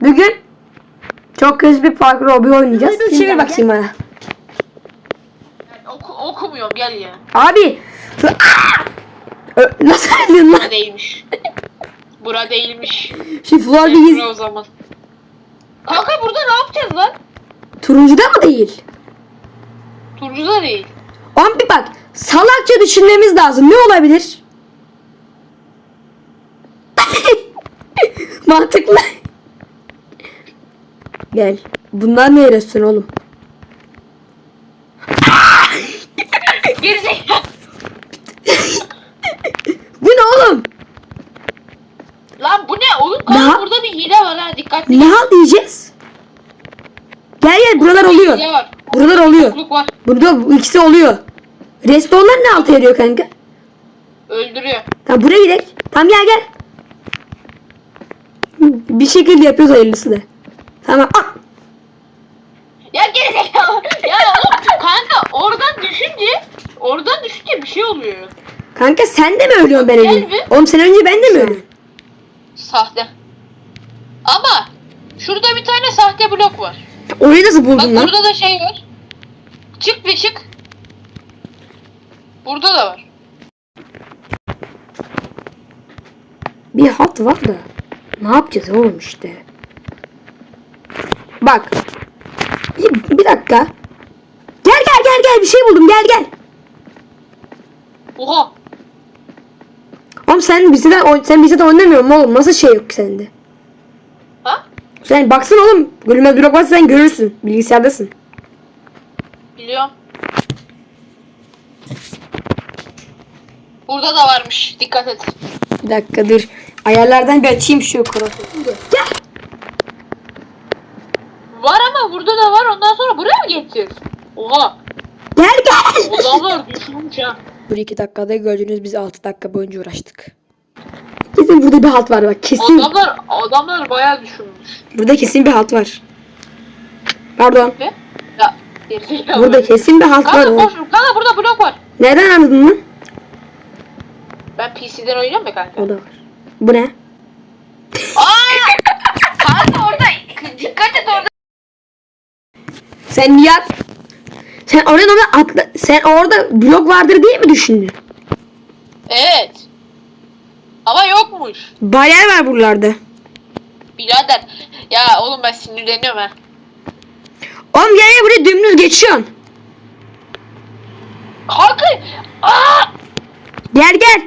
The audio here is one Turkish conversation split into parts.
Bugün çok kötü bir parkur hobi oynayacağız. Hızlı Çevir bakayım bana. Oku, okumuyorum gel ya. Abi. Ö- Nasıl öldün lan? Bura değilmiş. Bura değilmiş. Şimdi Fular bir Bura giz... o zaman. Kanka burada ne yapacağız lan? Turuncuda mı değil? Turuncu da değil. Ama bir bak. Salakça düşünmemiz lazım. Ne olabilir? Mantıklı. Gel. Bunlar ne yarasın oğlum? Gerizekalı. Bu ne oğlum? Lan bu ne oğlum? Ne Kanka burada bir hile var ha dikkatli. Ne hal diyeceğiz? Gel gel buralar oluyor. Hile var. Buralar oluyor. Var. Burada bu ikisi oluyor. Restonlar ne altı yarıyor kanka? Öldürüyor. Tamam buraya gidelim. Tamam gel gel. Bir şekilde yapıyoruz hayırlısı da. Tamam. Ah! Ya gerizekalı. ya oğlum kanka oradan düşünce oradan düşünce bir şey oluyor. Kanka sen de mi ölüyorsun ben ölüyorum? bir. Oğlum sen önce ben de mi ölüyorum? Sahte. Ama şurada bir tane sahte blok var. Orayı nasıl Bak buldun lan? burada da şey var. Çık ve çık. Burada da var. Bir hat var da. Ne yapacağız oğlum işte? Bak. Bir, bir dakika. Gel gel gel gel bir şey buldum gel gel. Oha. Oğlum sen bizden oyn- sen bizden oynamıyor musun oğlum? Nasıl şey yok sende? Ha? Sen baksana oğlum. Gülme blok varsa sen görürsün. Bilgisayardasın. Biliyorum. Burada da varmış. Dikkat et. Bir dakika dur. Ayarlardan bir açayım şu krosu. Gel. Var ama burada da var. Ondan sonra buraya mı geçeceğiz? Oha. Gel gel. Adamlar düşünmüş ha. Bu iki dakikada gördüğünüz biz 6 dakika boyunca uğraştık. Kesin burada bir halt var bak kesin. Adamlar adamlar bayağı düşünmüş. Burada kesin bir halt var. Pardon. Ne? Ya gerizekalı. Burada kesin bir halt var. Kanka oğlum. koş. Kanka burada blok var. Nereden anladın lan? Ben PC'den oynuyorum ya kanka. O da var. Bu ne? Aa! kanka orada dikkat et orada. Sen niye Sen oradan ona atla... Sen orada blok vardır diye mi düşündün? Evet. Ama yokmuş. Bariyer var buralarda. Birader. Ya oğlum ben sinirleniyorum ha. Oğlum gel gel buraya dümdüz geçiyorsun. Kanka. Aa! Gel gel.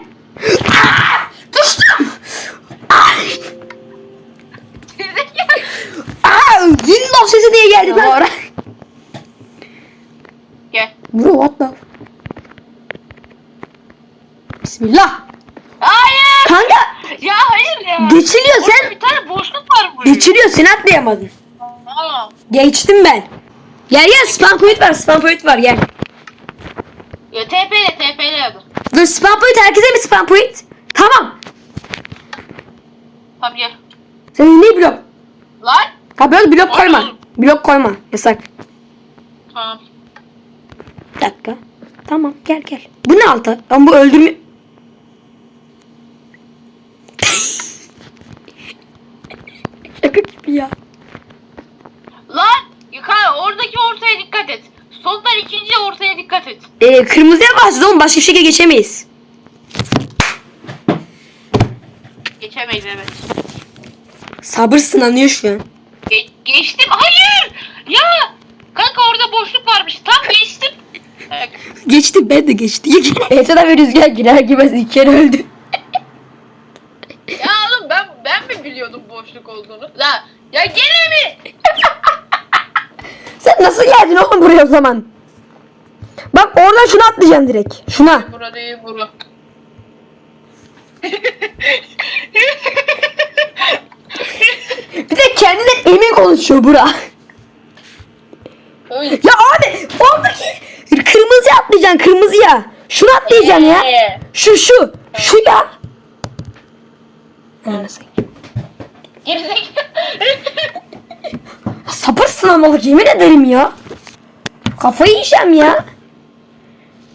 Aa, Düştüm. Aa, Windows sesi diye geldi oraya. Bro what the? Bismillah. Hayır. Kanka Ya hayır ya. geçiliyor Orada sen. bir tane boşluk var bu. Geçiliyor sen atlayamadın. Aa. Geçtim ben. Gel gel spam point var spam point var gel. Ya TP'le TP'le. Dur spam point herkese mi spam point? Tamam. Tamam gel. Sen ne blok? Lan. Ha böyle blok koyma. Blok koyma. Yasak. Tamam. Bir dakika. Tamam gel gel. Bu ne altı? Ama bu öldürme... Şaka gibi ya. Lan. Yukarı oradaki ortaya dikkat et. Soldan ikinci ortaya dikkat et. Ee, kırmızıya basacağız oğlum başka bir şekilde geçemeyiz. Geçemeyiz evet. Sabır sınanıyor şu an. Ge- geçtim. Hayır. Ya. Kanka orada boşluk varmış. Tam geçtim. Evet. Geçtim ben de geçtim. Efsane bir rüzgar girer girmez iki kere öldü. Ya oğlum ben ben mi biliyordum boşluk olduğunu? La ya gene mi? Sen nasıl geldin oğlum buraya o zaman? Bak oradan şunu atlayacaksın direkt. Şuna. Bura değil bura. Bir de kendinden emin konuşuyor bura. Oy. Ya abi oradaki kırmızı atlayacaksın kırmızıya. Şunu atlayacaksın ya. Ee, Şu şu. Şu ya. Anasını. Sabır sınamalık yemin ederim ya. Kafayı yiyeceğim ya.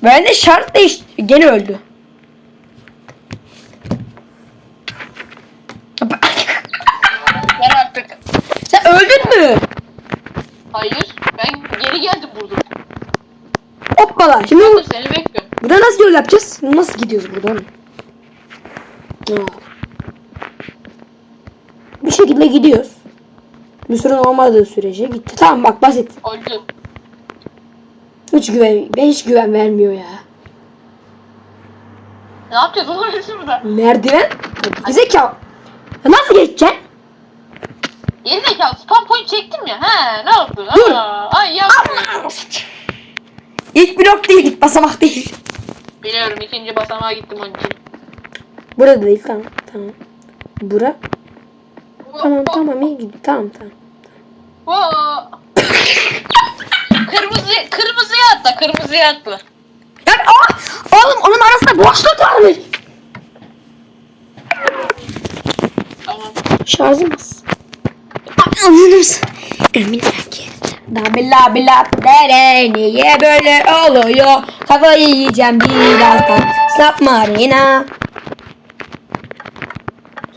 Ben de şart değiş... Gene öldü. Artık. öldün mü? Hayır. Ben geri geldim buradan. Hoppala. Şimdi Dur seni bekliyorum. burada nasıl yol yapacağız? Nasıl gidiyoruz buradan? Bir şekilde gidiyoruz. Bir sorun olmadığı sürece gitti. Tamam bak basit. Öldü. Hiç güven, ben hiç güven vermiyor ya. Ne yapacağız oğlum burada? Merdiven? Zeka. Nasıl geçeceksin? Geri zekalı spam point çektim ya. He ne yaptın? Dur. Aa, ay yapma. İlk blok değil, ilk basamak değil. Biliyorum ikinci basamağa gittim onun için. Burada değil, tamam, tamam. Bura, tamam, tamam, iyi gidiyor, tamam, tamam. Oo. kırmızı kırmızıya atla kırmızıya atla. Ya, aa, oğlum onun arasında boşluk varmış. Tamam. Şarjımız. Anladınız. Emin fakir. Da billa dere niye böyle oluyor? Kafayı yiyeceğim birazdan. Submarina.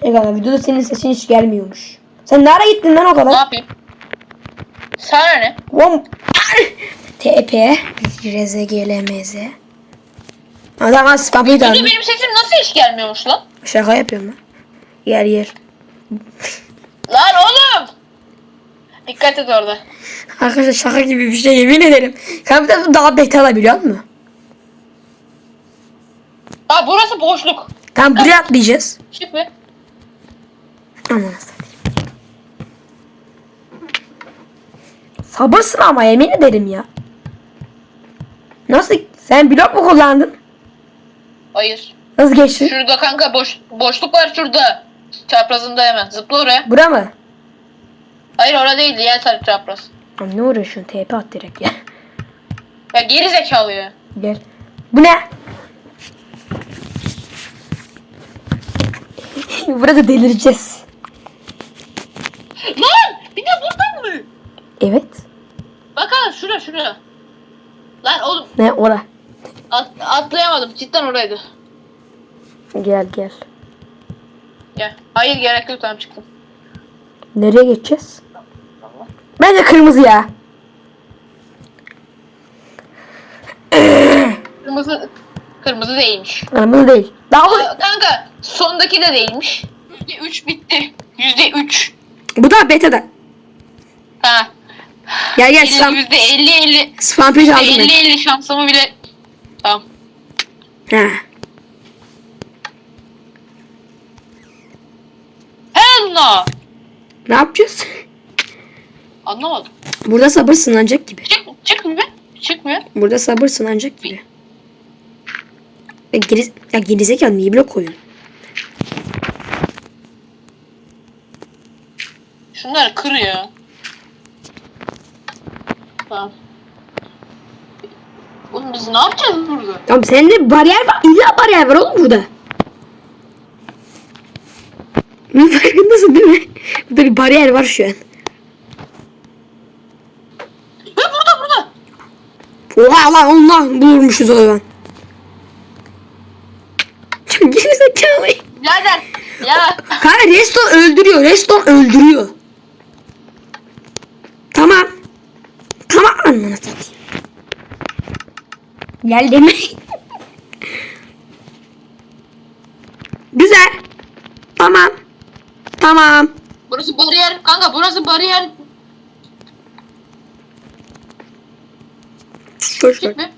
Şey galiba videoda senin sesin hiç gelmiyormuş. Sen nereye gittin lan o Ne kadar? yapayım? Sana ne? Bom. TP. Reze gelemeze. Adam az Peki tanıdı. benim sesim nasıl hiç gelmiyormuş lan? Şaka yapıyorum lan. Yer yer. Lan oğlum! Dikkat et orada. Arkadaşlar şaka gibi bir şey yemin ederim. Kanka bu daha beta biliyor musun? Aa burası boşluk. Tamam buraya atlayacağız. Çık be. Aman. Sabırsın ama yemin ederim ya. Nasıl? Sen blok mu kullandın? Hayır. Nasıl geçtin? Şurada kanka boş boşluk var şurada. Çaprazında hemen. Zıpla oraya. Bura mı? Hayır orada değil diğer taraf çapraz. Lan ne uğraşıyorsun? TP at direkt ya. Ya geri zekalı ya. Gel. Bu ne? Burada delireceğiz. Lan! Bir de buradan mı? Evet. Bak ha şura şura. Lan oğlum Ne ora? at, atlayamadım. Cidden oraydı. Gel gel. Ya. Hayır gerek yok tamam çıktım. Nereye geçeceğiz? Bence kırmızı ya. Kırmızı kırmızı değilmiş. Kırmızı değil. Daha bu, Aa, kanka sondaki de değilmiş. %3 bitti. %3. bu da beta'da. Ha. Gel gel spam, %50 50 spam page aldım %50 ben. 50 şansımı bile Tamam. Ha. Hell no. Ne yapacağız? Anlamadım. Burada sabır sınanacak gibi. Çık çıkmıyor. Çıkmıyor. Burada sabır sınanacak gibi. Ya, geri, ya gerizekalı niye blok koyun? Şunları kır ya. Tamam. Oğlum biz ne yapacağız burada? Tamam sende bariyer var. İlla bariyer var oğlum burada. Bunun farkındasın değil mi? Burada bir bariyer var şu an. Ve burada burada. Oha lan ondan bulurmuşuz o zaman. Çok gerizekalı. Birader. Ya. Kanka Reston öldürüyor. Reston öldürüyor. Tamam. Tamam ananı satayım. Gel deme. Güzel. Tamam. Tamam. Burası bariyer. Kanka burası bariyer. Ver. Çık be.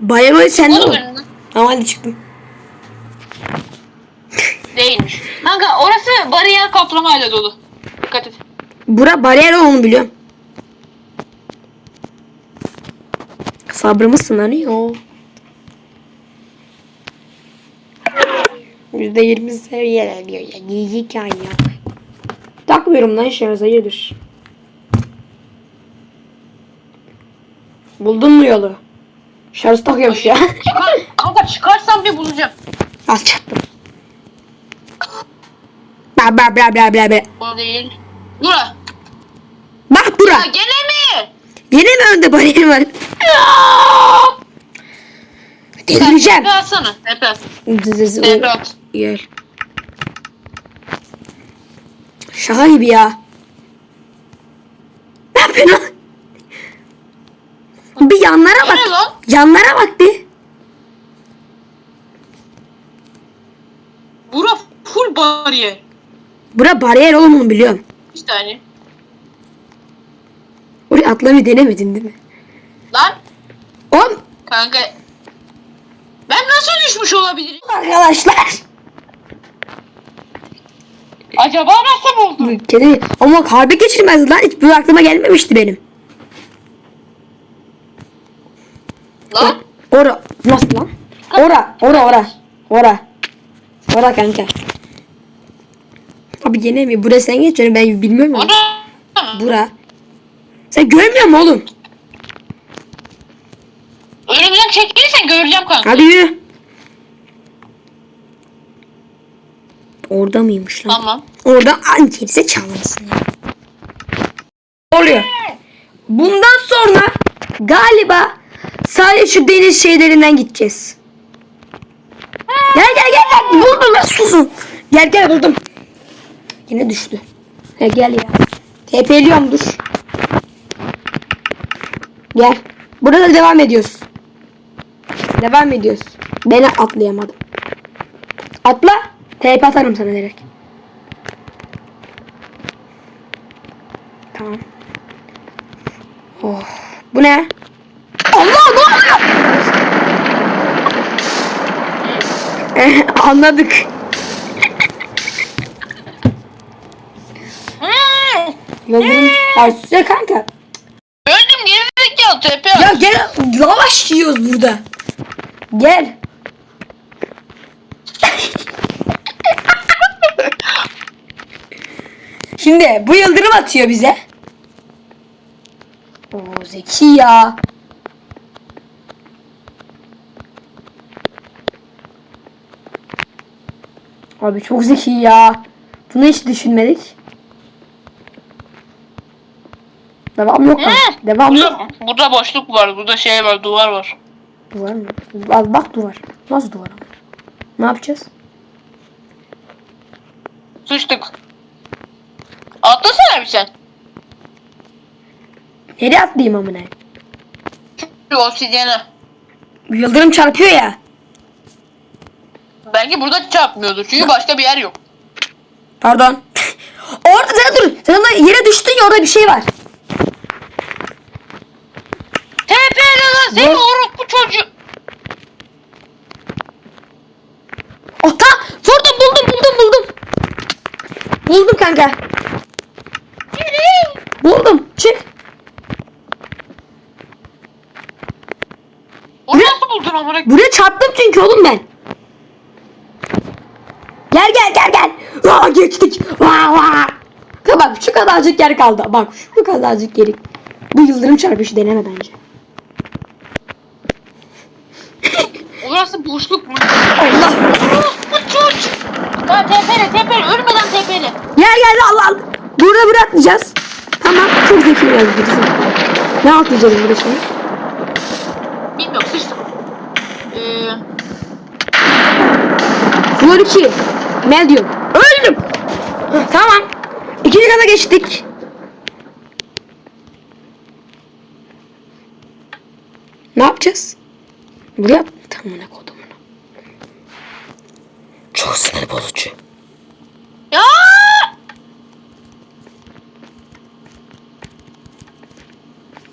Bayağı sen de Oğlum ol. önünden. Tamam hadi çıktım. Değilmiş. Kanka orası bariyer kaplamayla dolu. Dikkat et. Bura bariyer onu biliyorum. Sabrımız sınanıyor. Yüzde yirmi seviyeleniyor ya. Giyik ya. Takmıyorum lan şarj hayırdır. Buldun mu yolu? Şarj takıyormuş ya. Çıkar, kanka çıkarsam bir bulacağım. Az çattım. Bla bla bla bla bla bla. O değil. Bura. Bak bura. Ya gene mi? Yine mi önde bariyer var? Delireceğim. Tepe atsana. Tepe at. Tepe at. Gel. Şaka gibi ya. Canlara bak bir. Bura full bariyer. Bura bariyer oğlum onu biliyorum. Bir tane. Oraya atlamayı denemedin değil mi? Lan Oğlum kanka. Ben nasıl düşmüş olabilirim? arkadaşlar. Acaba nasıl buldum? Bu Kedi ama kalbi geçirmez lan. Hiç bu aklıma gelmemişti benim. Lan. Ora. Nasıl lan? Ora. Ora ora. Ora. Ora kanka. Abi gene mi? Buraya sen geç ben bilmiyorum. Ana. Bura. Sen görmüyor musun oğlum? Önümden çekilirsen göreceğim kanka. Hadi yürü. Orada mıymış lan? Tamam. Orada angelise çalmasın. Oluyor. Bundan sonra galiba sadece şu deniz şeylerinden gideceğiz. Gel gel gel gel. Buldum lan susun. Gel gel buldum. Yine düştü. Ya gel ya. TP'liyorum dur. Gel. Burada devam ediyoruz. Devam ediyoruz. Ben atlayamadım. Atla. TP atarım sana direkt. Tamam. Oh. Bu ne? Allah ne oluyor? Eh, Anladık. Hmm. Yıldırım. Ay size kanka. Öldüm gerizekalı tepe. Ya gel lavaş yiyoruz burada. Gel. Şimdi bu yıldırım atıyor bize. Oo zeki ya. Abi çok zeki ya. Bunu hiç düşünmedik. Devam yok. Hı. kanka. Devam yok. Burada, burada boşluk var. Burada şey var. Duvar var. Duvar mı? Bak, bak duvar. Nasıl duvar ama? Ne yapacağız? Sıçtık. Atlasana bir sen. Nereye atlayayım amına? Şu obsidyene. Yıldırım çarpıyor ya. Belki burada çarpmıyordur. Çünkü başka bir yer yok. Pardon. orada sen dur. Sen orada yere düştün ya orada bir şey var. TP'li lan seni Ne? orospu çocuğu. Oh ta vurdum buldum buldum buldum. Buldum kanka. Buldum. Çık. Onu nasıl buldun amına? Buraya çarptım çünkü oğlum ben. Gel gel gel gel. Aa, geçtik. Vaa vaa. Bak şu kadarcık yer kaldı. Bak şu kadarcık yeri. Bu yıldırım çarpışı deneme bence. Orası boşluk mu? Allah. Orospu çocuğu. Ya tepeli tepeli ölmeden tepeli. Gel gel al al. Burada bırakmayacağız. Tamam. Çok zeki biraz birisi. Ne atlayacağız burada şimdi? Bilmiyorum sıçtım. Ee, Flor 2. Medium. Öldüm. Tamam. İkinci kata geçtik. Ne yapacağız? Buraya tamına kodumunu. Çok sinir bozucu. ya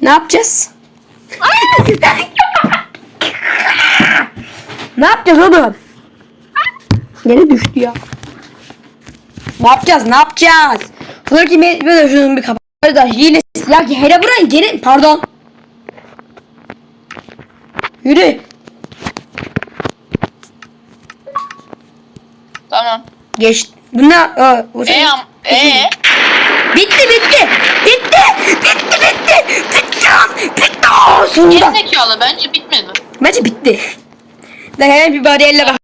Ne yapacağız? ne yapacağız oğlum? Gene düştü ya. Ne yapacağız? Ne yapacağız? Flor ki böyle şunun bir kapağı da hile silah ki hele buraya geri pardon. Yürü. Tamam. Geç. Bu ne? Aa, bu E e Bitti bitti. Bitti. Bitti bitti. Bitti. Bitti. Sonunda. gerizekalı bence bitmedi. Bence bitti. Ben hemen bir bariyerle bak.